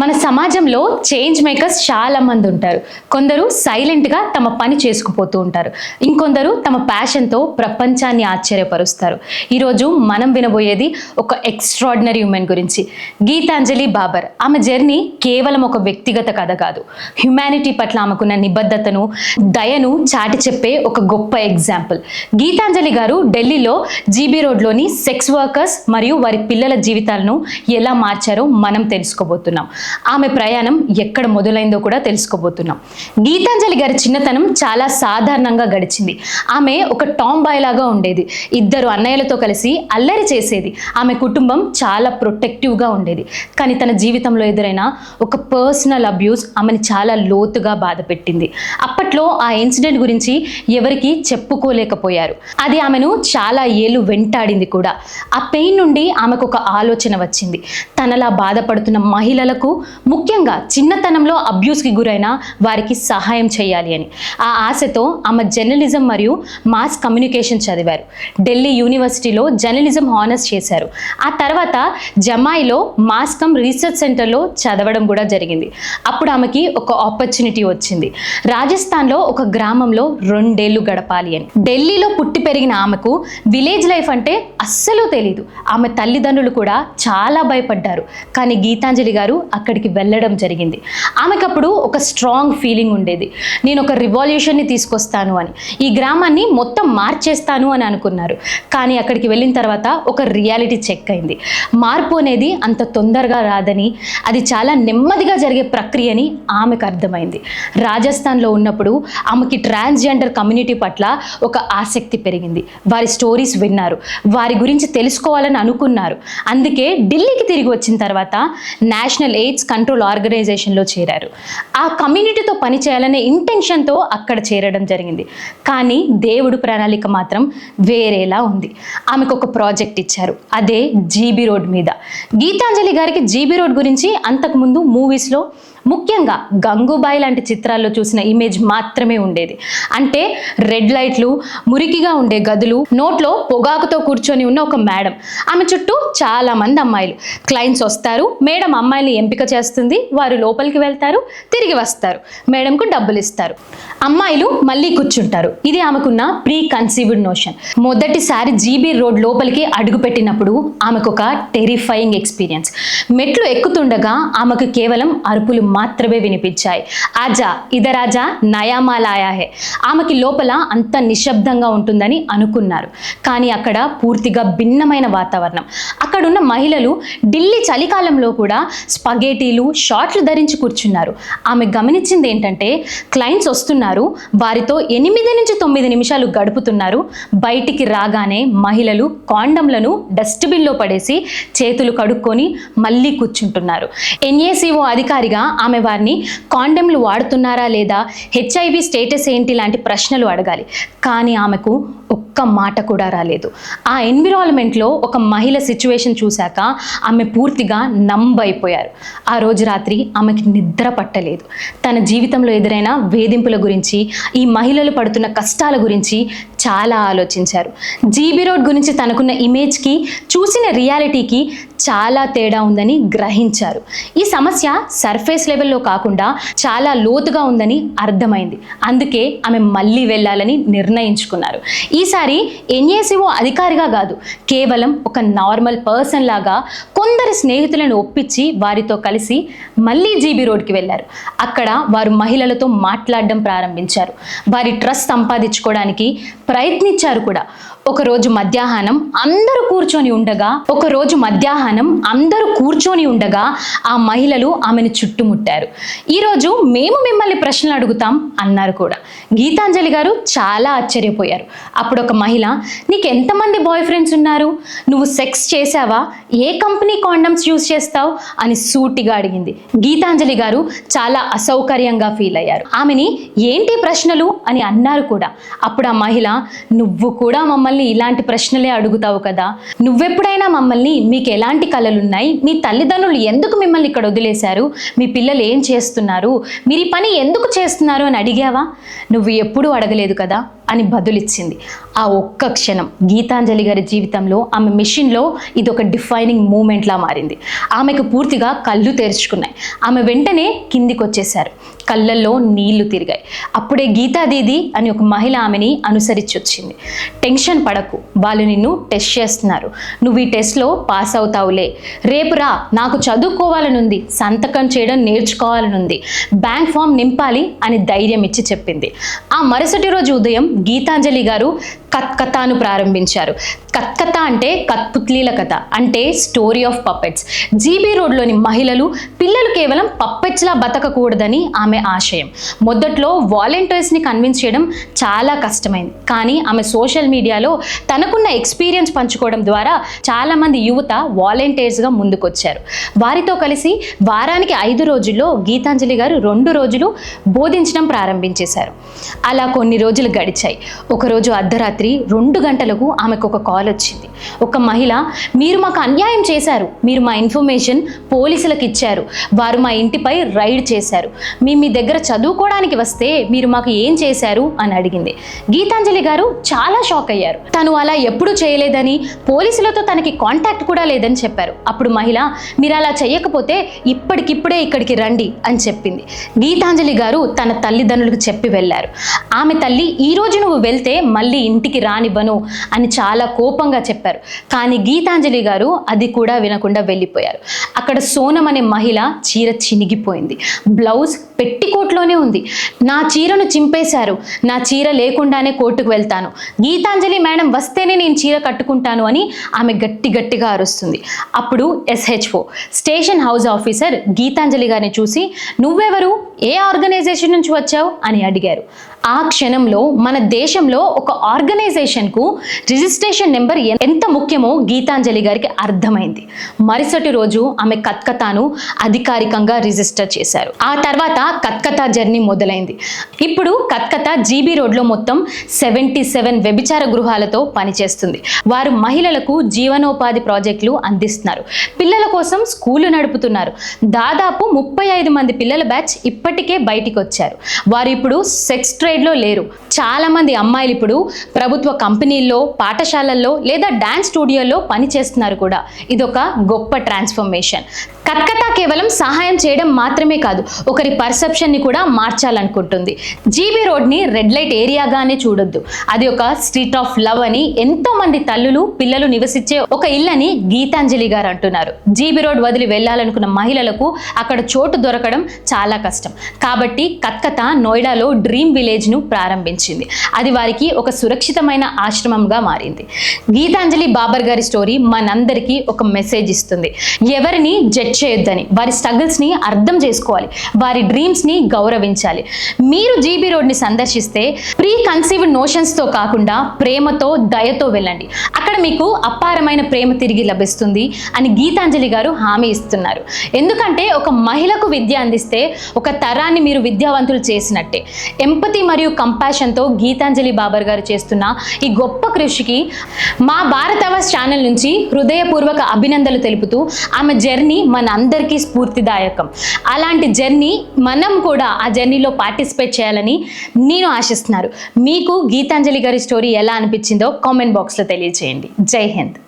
మన సమాజంలో change makers చాలా మంది ఉంటారు. కొందరు సైలెంట్గా తమ పని చేసుకుపోతూ ఉంటారు. ఇంకొందరు తమ ప్యాషన్తో ప్రపంచాన్ని ఆశ్చర్యపరుస్తారు. ఈరోజు మనం వినబోయేది ఒక ఎక్స్ట్రాడినరీ ఉమెన్ గురించి. గీతాంజలి బాబర్. ఆమె జర్నీ కేవలం ఒక వ్యక్తిగత కథ కాదు. హ్యుమానిటీ పట్ల ఆమెకున్న నిబద్ధతను దయను చాటి చెప్పే ఒక గొప్ప ఎగ్జాంపుల్ గీతాంజలి గారు ఢిల్లీలో జీబీ రోడ్లోని సెక్స్ వర్కర్స్ మరియు వారి పిల్లల జీవితాలను ఎలా మార్చారో మనం తెలుసుకోబోతున్నాం. ఆమె ప్రయాణం ఎక్కడ మొదలైందో కూడా తెలుసుకోబోతున్నాం. గీతాంజలి గారి చిన్నతనం చాలా సాధారణంగా గడిచింది. ఆమె ఒక టామ్ బాయ్ లాగా ఉండేది. ఇద్దరు అన్నయ్యలతో కలిసి అల్లరి చేసేది. ఆమె కుటుంబం చాలా ప్రొటెక్టివ్గా ఉండేది. కానీ తన జీవితంలో ఎదురైన ఒక పర్సనల్ అబ్యూస్ ఆమెను చాలా లోతుగా బాధపెట్టింది. ఆ అప్పట్లో ఆ ఇన్సిడెంట్ గురించి ఎవరికి చెప్పుకోలేకపోయారు. అది ఆమెను చాలా ఏళ్ళు వెంటాడింది కూడా. ఆ పెయిన్ నుండి ఆమెకు ఒక ఆలోచన వచ్చింది. తనలా బాధపడుతున్న మహిళలకు ముఖ్యంగా చిన్నతనంలో అబ్యూస్కి గురైన వారికి సహాయం చేయాలి అని. ఆ ఆశతో ఆమె జర్నలిజం మరియు మాస్ కమ్యూనికేషన్ చదివారు. ఢిల్లీ యూనివర్సిటీలో జర్నలిజం హానర్స్ చేశారు. ఆ తర్వాత జమాయిలో మాస్ కమ్ రీసెర్చ్ సెంటర్లో చదవడం కూడా జరిగింది. అప్పుడు ఆమెకి ఒక ఆపర్చునిటీ వచ్చింది. రాజస్థాన్ రాజస్థాన్లో ఒక గ్రామంలో రెండేళ్ళు గడపాలి అని. ఢిల్లీలో పుట్టి పెరిగిన ఆమెకు విలేజ్ లైఫ్ అంటే అస్సలు తెలీదు. ఆమె తల్లిదండ్రులు కూడా చాలా భయపడ్డారు. కానీ గీతాంజలి గారు అక్కడికి వెళ్ళడం జరిగింది. ఆమెకప్పుడు ఒక స్ట్రాంగ్ ఫీలింగ్ ఉండేది. నేను ఒక రివాల్యూషన్ని తీసుకొస్తాను అని. ఈ గ్రామాన్ని మొత్తం మార్చేస్తాను అని అనుకున్నారు. కానీ అక్కడికి వెళ్ళిన తర్వాత ఒక రియాలిటీ చెక్ అయింది. మార్పు అనేది అంత తొందరగా రాదని అది చాలా నెమ్మదిగా జరిగే ప్రక్రియని ఆమెకు అర్థమైంది. రాజస్థాన్లో ఉన్నప్పుడు ఆమెకి ట్రాన్స్జెండర్ కమ్యూనిటీ పట్ల ఒక ఆసక్తి పెరిగింది. వారి స్టోరీస్ విన్నారు. వారి గురించి తెలుసుకోవాలని అనుకున్నారు. అందుకే ఢిల్లీకి తిరిగి వచ్చిన తర్వాత నేషనల్ ఎయిడ్స్ కంట్రోల్ ఆర్గనైజేషన్లో చేరారు. ఆ కమ్యూనిటీతో పనిచేయాలనే ఇంటెన్షన్తో అక్కడ చేరడం జరిగింది. కానీ దేవుడు ప్రణాళిక మాత్రం వేరేలా ఉంది. ఆమెకు ఒక ప్రాజెక్ట్ ఇచ్చారు. అదే జీబీ రోడ్ మీద. గీతాంజలి గారికి జీబీ రోడ్ గురించి అంతకుముందు మూవీస్లో ముఖ్యంగా గంగూబాయి లాంటి చిత్రాల్లో చూసిన ఇమేజ్ మాత్రమే ఉండేది. అంటే రెడ్ లైట్లు మురికిగా ఉండే గదులు నోట్లో పొగాకుతో కూర్చొని ఉన్న ఒక మేడం. ఆమె చుట్టూ చాలా మంది అమ్మాయిలు. క్లయింట్స్ వస్తారు మేడం అమ్మాయిని ఎంపిక చేస్తుంది వారు లోపలికి వెళ్తారు తిరిగి వస్తారు మేడంకు డబ్బులు ఇస్తారు. అమ్మాయిలు మళ్ళీ కూర్చుంటారు. ఇది ఆమెకున్న ప్రీ కన్సీవ్డ్ నోషన్ మొదటిసారి జీబీ రోడ్ లోపలికి అడుగుపెట్టినప్పుడు ఆమెకు ఒక టెరిఫైయింగ్ ఎక్స్పీరియన్స్ మెట్లు ఎక్కుతుండగా ఆమెకు కేవలం అరుపులు మాత్రమే వినిపించాయి. ఆజా ఇదరాజా నయామాలాయాహే ఆమెకి లోపల అంత నిశ్శబ్దంగా ఉంటుందని అనుకున్నారు. కానీ అక్కడ పూర్తిగా భిన్నమైన వాతావరణం. అక్కడున్న మహిళలు ఢిల్లీ చలికాలంలో కూడా స్పగేటీలు షార్ట్లు ధరించి కూర్చున్నారు. ఆమె గమనించింది ఏంటంటే క్లయింట్స్ వస్తున్నారు వారితో ఎనిమిది నుంచి తొమ్మిది నిమిషాలు గడుపుతున్నారు. బయటికి రాగానే మహిళలు కాండంలను డస్ట్బిన్లో పడేసి చేతులు కడుక్కొని మళ్ళీ కూర్చుంటున్నారు. ఎన్ఏసీఓ అధికారిగా ఆమె వారిని కాండెంలు వాడుతున్నారా లేదా హెచ్ఐవి స్టేటస్ ఏంటి లాంటి ప్రశ్నలు అడగాలి. కానీ ఆమెకు ఒక్క మాట కూడా రాలేదు. ఆ ఎన్విరాన్మెంట్లో ఒక మహిళ సిచ్యువేషన్ చూశాక ఆమె పూర్తిగా నంబైపోయారు. ఆ రోజు రాత్రి ఆమెకి నిద్ర పట్టలేదు. తన జీవితంలో ఎదురైన వేధింపుల గురించి ఈ మహిళలు పడుతున్న కష్టాల గురించి చాలా ఆలోచించారు. జీబీ రోడ్ గురించి తనకున్న ఇమేజ్కి చూసిన రియాలిటీకి చాలా తేడా ఉందని గ్రహించారు. ఈ సమస్య సర్ఫేస్ లెవెల్లో కాకుండా చాలా లోతుగా ఉందని అర్థమైంది. అందుకే ఆమె మళ్ళీ వెళ్ళాలని నిర్ణయించుకున్నారు. ఈసారి ఎన్ఏసీఓ అధికారిగా కాదు కేవలం ఒక నార్మల్ పర్సన్ లాగా కొందరు స్నేహితులను ఒప్పించి వారితో కలిసి మళ్ళీ జీబీ రోడ్కి వెళ్ళారు. అక్కడ వారు మహిళలతో మాట్లాడడం ప్రారంభించారు. వారి ట్రస్ట్ సంపాదించుకోవడానికి ప్రయత్నించారు కూడా. ఒకరోజు మధ్యాహ్నం అందరూ కూర్చొని ఉండగా ఒకరోజు మధ్యాహ్నం అందరూ కూర్చొని ఉండగా ఆ మహిళలు ఆమెను చుట్టుముట్టారు. ఈరోజు మేము మిమ్మల్ని ప్రశ్నలు అడుగుతాం అన్నారు కూడా. గీతాంజలి గారు చాలా ఆశ్చర్యపోయారు. అప్పుడు ఒక మహిళ నీకు ఎంతమంది బాయ్ ఫ్రెండ్స్ ఉన్నారు? నువ్వు సెక్స్ చేసావా ఏ కంపెనీ కాండమ్స్ యూజ్ చేస్తావు? అని సూటిగా అడిగింది. గీతాంజలి గారు చాలా అసౌకర్యంగా ఫీల్ అయ్యారు. ఆమెని ఏంటి ప్రశ్నలు? అని అన్నారు కూడా. అప్పుడు ఆ మహిళ నువ్వు కూడా మమ్మల్ని ఇలాంటి ప్రశ్నలే అడుగుతావు కదా. నువ్వెప్పుడైనా మమ్మల్ని మీకు ఎలాంటి కళలున్నాయి మీ తల్లిదండ్రులు ఎందుకు మిమ్మల్ని ఇక్కడ వదిలేశారు? మీ పిల్లలు ఏం చేస్తున్నారు? మీరు ఈ పని ఎందుకు చేస్తున్నారు అని అడిగావా? నువ్వు ఎప్పుడూ అడగలేదు కదా? అని బదులిచ్చింది. ఆ ఒక్క క్షణం గీతాంజలి గారి జీవితంలో ఆమె మిషన్లో ఇది ఒక డిఫైనింగ్ మూమెంట్లా మారింది. ఆమెకు పూర్తిగా కళ్ళు తెరుచుకున్నాయి. ఆమె వెంటనే కిందికి వచ్చేశారు కళ్ళల్లో నీళ్ళు తిరిగాయి. అప్పుడే గీతాదీది అని ఒక మహిళ ఆమెని అనుసరించి వచ్చింది టెన్షన్ పడకు వాళ్ళు నిన్ను టెస్ట్ చేస్తున్నారు. నువ్వు ఈ టెస్ట్లో పాస్ అవుతావులే. రేపు రా నాకు చదువుకోవాలనుంది. సంతకం చేయడం నేర్చుకోవాలనుంది. బ్యాంక్ ఫామ్ నింపాలి అని ధైర్యం ఇచ్చి చెప్పింది. ఆ మరుసటి రోజు ఉదయం గీతాంజలి గారు కత్కథను ప్రారంభించారు. కత్కథ అంటే కత్పుత్లీల కథ అంటే స్టోరీ ఆఫ్ పప్పెట్స్ జీబీ రోడ్లోని మహిళలు పిల్లలు కేవలం పప్పెట్స్లా బతకకూడదని ఆమె ఆశయం. మొదట్లో వాలంటీర్స్ని కన్విన్స్ చేయడం చాలా కష్టమైంది. కానీ ఆమె సోషల్ మీడియాలో తనకున్న ఎక్స్పీరియన్స్ పంచుకోవడం ద్వారా చాలామంది యువత వాలంటీర్స్గా ముందుకొచ్చారు. వారితో కలిసి వారానికి ఐదు రోజుల్లో గీతాంజలి గారు రెండు రోజులు బోధించడం ప్రారంభించేశారు. అలా కొన్ని రోజులు గడిచాయి. ఒకరోజు అర్ధరాత్రి రెండు గంటలకు ఆమెకు ఒక కాల్ వచ్చింది ఒక మహిళ మీరు మాకు అన్యాయం చేశారు. మీరు మా ఇన్ఫర్మేషన్ పోలీసులకు ఇచ్చారు. వారు మా ఇంటిపై రైడ్ చేశారు. మేము మీ దగ్గర చదువుకోవడానికి వస్తే మీరు మాకు ఏం చేశారు? అని అడిగింది. గీతాంజలి గారు చాలా షాక్ అయ్యారు. తను అలా ఎప్పుడూ చేయలేదని పోలీసులతో తనకి కాంటాక్ట్ కూడా లేదని చెప్పారు. అప్పుడు మహిళ మీరు అలా చేయకపోతే ఇప్పటికిప్పుడే ఇక్కడికి రండి అని చెప్పింది. గీతాంజలి గారు తన తల్లిదండ్రులకు చెప్పి వెళ్ళారు. ఆమె తల్లి ఈ రోజు నువ్వు వెళ్తే మళ్ళీ ఇంటికి రానివ్వను అని చాలా కోపంగా చెప్పారు. కానీ గీతాంజలి గారు అది కూడా వినకుండా వెళ్ళిపోయారు. అక్కడ సోనం అనే మహిళ చీర చినిగిపోయింది. బ్లౌజ్ పెట్టికోట్లోనే ఉంది. నా చీరను చింపేశారు. నా చీర లేకుండానే కోర్టుకు వెళ్తాను. గీతాంజలి మేడం వస్తేనే నేను చీర కట్టుకుంటాను అని ఆమె గట్టి గట్టిగా అరుస్తుంది. అప్పుడు SHO station house officer Geetanjali గారిని చూసి నువ్వెవరు? ఏ ఆర్గనైజేషన్ నుంచి వచ్చావు? అని అడిగారు. ఆ క్షణంలో మన దేశంలో ఒక ఆర్గనైజేషన్కు రిజిస్ట్రేషన్ నెంబర్ ఎంత ముఖ్యమో గీతాంజలి గారికి అర్థమైంది. మరుసటి రోజు ఆమె కత్కతాను అధికారికంగా రిజిస్టర్ చేశారు. ఆ తర్వాత కత్కతా జర్నీ మొదలైంది. ఇప్పుడు కత్కతా జీబీ రోడ్లో మొత్తం సెవెంటీ సెవెన్ వ్యభిచార గృహాలతో పనిచేస్తుంది. వారు మహిళలకు జీవనోపాధి ప్రాజెక్టులు అందిస్తున్నారు. పిల్లల కోసం స్కూలు నడుపుతున్నారు. దాదాపు ముప్పై ఐదు మంది పిల్లల బ్యాచ్ ఇప్పటికే బయటికి వచ్చారు వారు ఇప్పుడు సెక్స్ ట్రేడ్లో లేరు. చాలామంది అమ్మాయిలు ఇప్పుడు ప్రభుత్వ కంపెనీల్లో పాఠశాలల్లో లేదా డాన్స్ స్టూడియోల్లో పని చేస్తున్నారు కూడా. ఇదొక గొప్ప ట్రాన్స్ఫర్మేషన్. కత్కతా కేవలం సహాయం చేయడం మాత్రమే కాదు ఒకరి పర్సెప్షన్ని కూడా మార్చాలనుకుంటుంది. జీబీ రోడ్ని రెడ్ లైట్ ఏరియాగానే చూడొద్దు. అది ఒక స్ట్రీట్ ఆఫ్ లవ్ అని ఎంతో మంది తల్లులు పిల్లలు నివసించే ఒక ఇల్లని గీతాంజలి గారు అంటున్నారు. జీబీ రోడ్ వదిలి వెళ్ళాలనుకున్న మహిళలకు అక్కడ చోటు దొరకడం చాలా కష్టం. కాబట్టి కత్కత నోయిడాలో డ్రీమ్ విలేజ్ కాలేజ్ను ప్రారంభించింది. అది వారికి ఒక సురక్షితమైన ఆశ్రమంగా మారింది. గీతాంజలి బాబర్ గారి స్టోరీ మనందరికీ ఒక మెసేజ్ ఇస్తుంది. ఎవరిని జడ్జ్ చేయొద్దని వారి స్ట్రగుల్స్ని అర్థం చేసుకోవాలి వారి డ్రీమ్స్ని గౌరవించాలి. మీరు జీబీ రోడ్ని సందర్శిస్తే ప్రీ కన్సీవ్డ్ నోషన్స్తో కాకుండా ప్రేమతో దయతో వెళ్ళండి. అక్కడ మీకు అపారమైన ప్రేమ తిరిగి లభిస్తుంది అని గీతాంజలి గారు హామీ ఇస్తున్నారు. ఎందుకంటే ఒక మహిళకు విద్య అందిస్తే ఒక తరాన్ని మీరు విద్యావంతులు చేసినట్టే. ఎంపతి మరియు కంపాషన్తో గీతాంజలి బాబర్ గారు చేస్తున్న ఈ గొప్ప కృషికి మా భారతవాస్ ఛానల్ నుంచి హృదయపూర్వక అభినందనలు తెలుపుతూ ఆమె జర్నీ మన అందరికీ స్ఫూర్తిదాయకం. అలాంటి జర్నీ మనం కూడా ఆ జర్నీలో పార్టిసిపేట్ చేయాలని నేను ఆశిస్తున్నారు. మీకు గీతాంజలి గారి స్టోరీ ఎలా అనిపించిందో కామెంట్ బాక్స్లో తెలియజేయండి. జై హింద్.